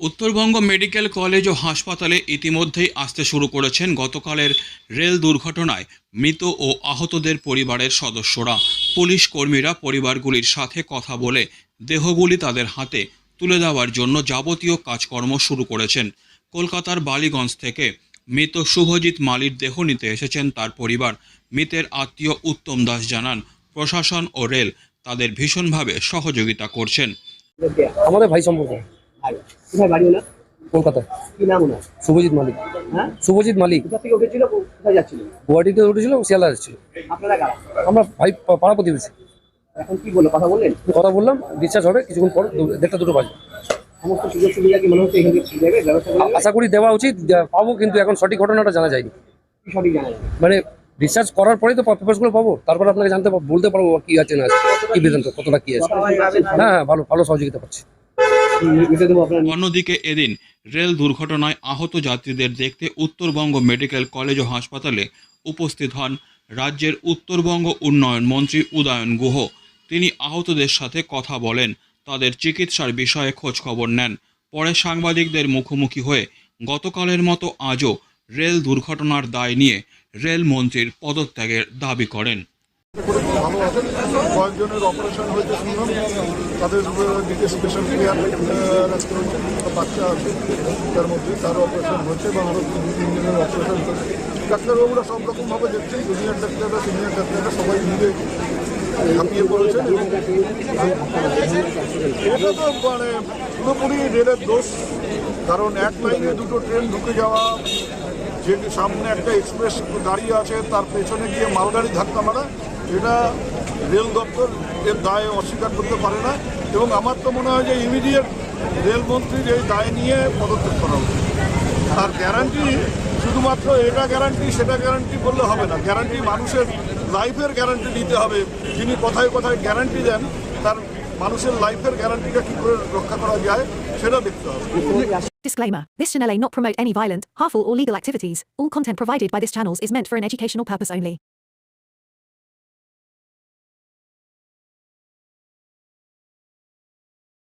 Uttarbanga medical college ও হাসপাতালে ইতিমধ্যেই আসতে শুরু করেছেন গতকালের রেল দুর্ঘটনায় মৃত ও আহতদের পরিবারের সদস্যরা। পুলিশ কর্মীরা পরিবারগুলির সাথে কথা বলে দেহগুলি তাদের হাতে তুলে দেওয়ার জন্য যাবতীয় কাজকর্ম শুরু করেছেন। কলকাতার বালিগঞ্জ থেকে মৃত শুভজিৎ মালির দেহ নিতে এসেছেন তার পরিবার। মৃতের আত্মীয় উত্তম দাস জানান, প্রশাসন ও রেল তাদের ভীষণভাবে সহযোগিতা করছেন। আমাদের ভাই সম্পর্ক? কোথায় বাড়ি ওনার? কলকাতায়। কি নাম ওনার? শুভজিৎ মালিক। হ্যাঁ? শুভজিৎ মালিক। কোথা থেকে উঠেছিল কোথায় যাচ্ছিল? গুয়াহাটিতে উঠেছিল শিয়ালদা যাচ্ছিল। আপনারা কারা? আমরা ভাই পাড়া প্রতিবেশী। এখন কি বলল? কথা বললেন? কথা বললাম ডিসচার্জ হবে কিছুক্ষণ পর দেড়টা দুটো বাজে সমস্ত সুযোগ সুবিধা কি মনে হচ্ছে এখানে দেবে? দেবে? আশা করি দেওয়া উচিত পাবো কিন্তু এখন সঠিক ঘটনাটা জানা যায়নি। সঠিক জানা যাবে মানে ডিসচার্জ করার পরেই তো পেপারসগুলো পাবো। তারপর আপনাকে জানতে পারব বলতে পারব কি আছে না আছে কি বেতন কতটা কি আছে। হ্যাঁ ভালো ভালো সহযোগিতা পাচ্ছি। অন্যদিকে এদিন রেল দুর্ঘটনায় আহত যাত্রীদের দেখতে উত্তরবঙ্গ মেডিকেল কলেজ ও হাসপাতালে উপস্থিত হন রাজ্যের উত্তরবঙ্গ উন্নয়ন মন্ত্রী উদয়ন গুহ। তিনি আহতদের সাথে কথা বলেন, তাদের চিকিৎসার বিষয়ে খোঁজ খবর নেন। পরে সাংবাদিকদের মুখোমুখি হয়ে গতকালের মতো আজও রেল দুর্ঘটনার দায় নিয়ে রেল মন্ত্রীর পদত্যাগের দাবি করেন। তাদের দিকে স্পেশাল কেয়ার রাখতে হচ্ছে বাচ্চা আছে তার মধ্যে তার অপারেশন হচ্ছে বা আরও দু তিনজনের অপারেশন হচ্ছে ডাক্তারবাবুরা সব রকমভাবে দেখছেন জুনিয়র ডাক্তাররা সিনিয়র ডাক্তাররা সবাই মিলে ঝাঁপিয়ে পড়েছেন এটা তো মানে পুরোপুরি রেলের দোষ, কারণ এক লাইনে দুটো ট্রেন ঢুকে যাওয়া, যে সামনে একটা এক্সপ্রেস দাঁড়িয়ে আছে, তার পেছনে গিয়ে মালগাড়ি ধাক্কা মারা এটা রেল দপ্তর এর দায় অস্বীকার করতে পারে না এবং আমার তো মনে হয় যে ইমিডিয়েট রেলমন্ত্রীর এই দায় নিয়ে পদক্ষেপ করা উচিত আর গ্যারান্টি শুধুমাত্র এটা গ্যারান্টি সেটা গ্যারান্টি বললে হবে না গ্যারান্টি মানুষের লাইফের গ্যারান্টি দিতে হবে যিনি কোথায় কোথায় গ্যারান্টি দেন তার মানুষের লাইফের গ্যারান্টিটা কী করে রক্ষা করা যায় সেটা দেখতে হবে Disclaimer This channel may not promote any violent, harmful, or legal activities. All content provided by this channel is meant for an educational purpose only.